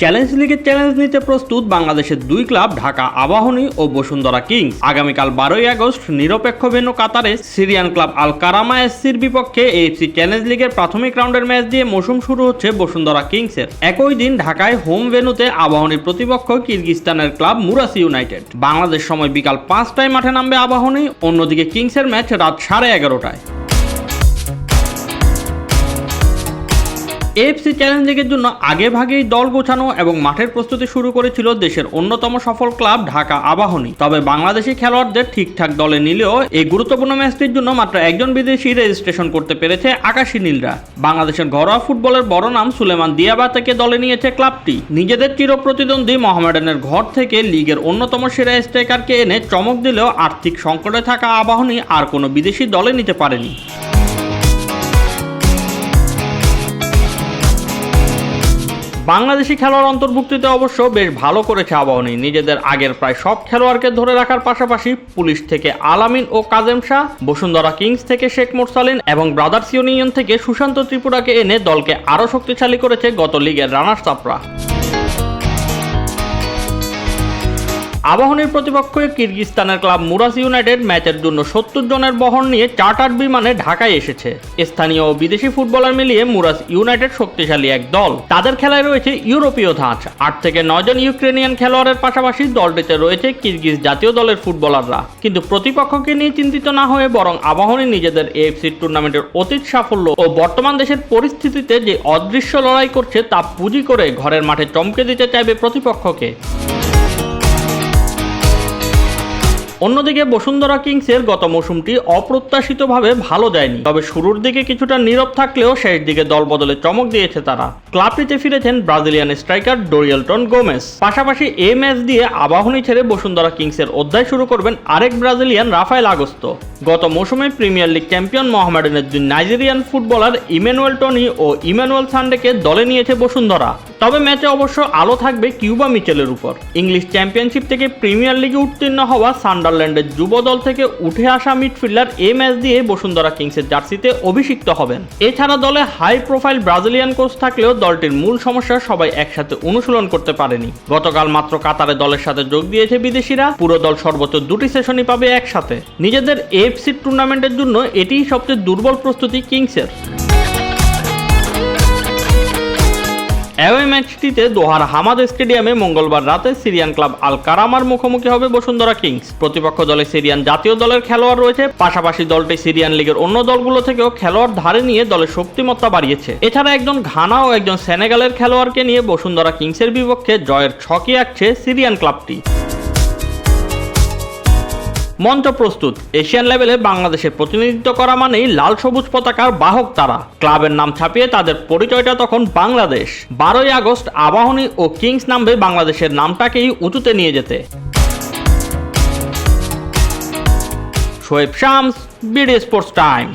Challenge লিগের challenge নিতে প্রস্তুত বাংলাদেশের দুই ক্লাব, ঢাকা আবাহনী ও বসুন্ধরা কিংস। আগামীকাল বারোই আগস্ট নিরপেক্ষ ভেন্যু কাতারে সিরিয়ান ক্লাব আল কারামা এসসির বিপক্ষে এএফসি চ্যালেঞ্জ লিগের প্রাথমিক রাউন্ডের ম্যাচ দিয়ে মৌসুম শুরু হচ্ছে বসুন্ধরা কিংসের। একই দিন ঢাকায় হোম ভেন্যুতে আবাহনীর প্রতিপক্ষ কিরগিস্তানের ক্লাব মুরাসি ইউনাইটেড। বাংলাদেশ সময় বিকাল পাঁচটায় মাঠে নামবে আবাহনী, অন্যদিকে কিংসের ম্যাচ রাত সাড়ে এগারোটায়। এএফসি চ্যালেঞ্জ লিগের জন্য আগে ভাগেই দল গোছানো এবং মাঠের প্রস্তুতি শুরু করেছিল দেশের অন্যতম সফল ক্লাব ঢাকা আবাহনী। তবে বাংলাদেশি খেলোয়াড়দের ঠিকঠাক দলে নিলেও এই গুরুত্বপূর্ণ ম্যাচটির জন্য মাত্র একজন বিদেশি রেজিস্ট্রেশন করতে পেরেছে আকাশী নীলরা। বাংলাদেশের ঘরোয়া ফুটবলের বড় নাম সুলেমান দিয়াবা থেকে দলে নিয়েছে ক্লাবটি। নিজেদের চির প্রতিদ্বন্দ্বী মোহামেডানের ঘর থেকে লিগের অন্যতম সেরা স্ট্রাইকারকে এনে চমক দিলেও আর্থিক সংকটে থাকা আবাহনী আর কোনো বিদেশি দলে নিতে পারেনি। বাংলাদেশি খেলোয়াড় অন্তর্ভুক্তিতে অবশ্য বেশ ভালো করেছে আবাহনী। নিজেদের আগের প্রায় সব খেলোয়াড়কে ধরে রাখার পাশাপাশি পুলিশ থেকে আলামিন ও কাজেম শাহ, বসুন্ধরা কিংস থেকে শেখ মোরসালিন এবং ব্রাদার্স ইউনিয়ন থেকে সুশান্ত ত্রিপুরাকে এনে দলকে আরও শক্তিশালী করেছে গত লিগের রানার্স আপরা আবাহনীর প্রতিপক্ষ কিরগিস্তানের ক্লাব মুরাস ইউনাইটেড ম্যাচের জন্য সত্তর জনের বহর নিয়ে চার্টার বিমানে ঢাকায় এসেছে। স্থানীয় ও বিদেশি ফুটবলার মিলিয়ে মুরাস ইউনাইটেড শক্তিশালী এক দল। তাদের খেলায় রয়েছে ইউরোপীয় ধাঁচ। আট থেকে নয়জন ইউক্রেনিয়ান খেলোয়াড়ের পাশাপাশি দলটিতে রয়েছে কিরগিজ জাতীয় দলের ফুটবলাররা। কিন্তু প্রতিপক্ষকে নিয়ে চিন্তিত না হয়ে বরং আবাহনী নিজেদের এএফসি টুর্নামেন্টের অতীত সাফল্য ও বর্তমান দেশের পরিস্থিতিতে যে অদৃশ্য লড়াই করছে তা পুঁজি করে ঘরের মাঠে চমকে দিতে চাইবে প্রতিপক্ষকে। অন্যদিকে বসুন্ধরা কিংসের গত মৌসুমটি অপ্রত্যাশিতভাবে ভালো যায়নি তবে শুরুর দিকে কিছুটা নীরব থাকলেও শেষ দিকে দল বদলে চমক দিয়েছে তারা। ক্লাবটিতে ফিরেছেন ব্রাজিলিয়ান স্ট্রাইকার ডোরিয়েলটন গোমেস পাশাপাশি এই ম্যাচ দিয়ে আবাহনী ছেড়ে বসুন্ধরা কিংসের অধ্যায় শুরু করবেন আরেক ব্রাজিলিয়ান রাফায়েল আগস্ত। গত মৌসুমে প্রিমিয়ার লিগ চ্যাম্পিয়ন মোহামেডানের দুই নাইজেরিয়ান ফুটবলার ইমানুয়েল টনি ও ইমানুয়েল সান্ডেকে দলে নিয়েছে বসুন্ধরা। তবে ম্যাচে অবশ্য আলো থাকবে কিউবা মিচেলের উপর। ইংলিশ চ্যাম্পিয়নশিপ থেকে প্রিমিয়ার লিগে উত্তীর্ণ হওয়া সান্ডারল্যান্ডের যুব দল থেকে উঠে আসা মিডফিল্ডার এ ম্যাচ দিয়ে বসুন্ধরা কিংসের জার্সিতে অভিষিক্ত হবেন। এছাড়া দলে হাই প্রোফাইল ব্রাজিলিয়ান কোচ থাকলেও দলটির মূল সমস্যা সবাই একসাথে অনুশীলন করতে পারেনি। গতকাল মাত্র কাতারে দলের সাথে যোগ দিয়েছে বিদেশিরা। পুরো দল সর্বোচ্চ দুটি সেশনই পাবে একসাথে। নিজেদের এফসি টুর্নামেন্টের জন্য এটিই সবচেয়ে দুর্বল প্রস্তুতি কিংসের। অ্যাওয়ে ম্যাচটিতে দোহার হামাদ স্টেডিয়ামে মঙ্গলবার রাতে সিরিয়ান ক্লাব আল কারামার মুখোমুখি হবে বসুন্ধরা কিংস। প্রতিপক্ষ দলে সিরিয়ান জাতীয় দলের খেলোয়াড় রয়েছে, পাশাপাশি দলটি সিরিয়ান লিগের অন্য দলগুলো থেকেও খেলোয়াড় ধারে নিয়ে দলের শক্তিমত্তা বাড়িয়েছে। এছাড়া একজন ঘানা ও একজন সেনেগালের খেলোয়াড়কে নিয়ে বসুন্ধরা কিংসের বিপক্ষে জয়ের ছকে আঁকছে সিরিয়ান ক্লাবটি। মঞ্চ প্রস্তুত। এশিয়ান লেভেলে বাংলাদেশের প্রতিনিধিত্ব করা মানেই লাল সবুজ পতাকার বাহক তারা। ক্লাবের নাম ছাপিয়ে তাদের পরিচয়টা তখন বাংলাদেশ। বারোই আগস্ট আবাহনী ও কিংস নামবে বাংলাদেশের নামটাকেই উঁচুতে নিয়ে যেতে। Shoaib Shams, BD sports time.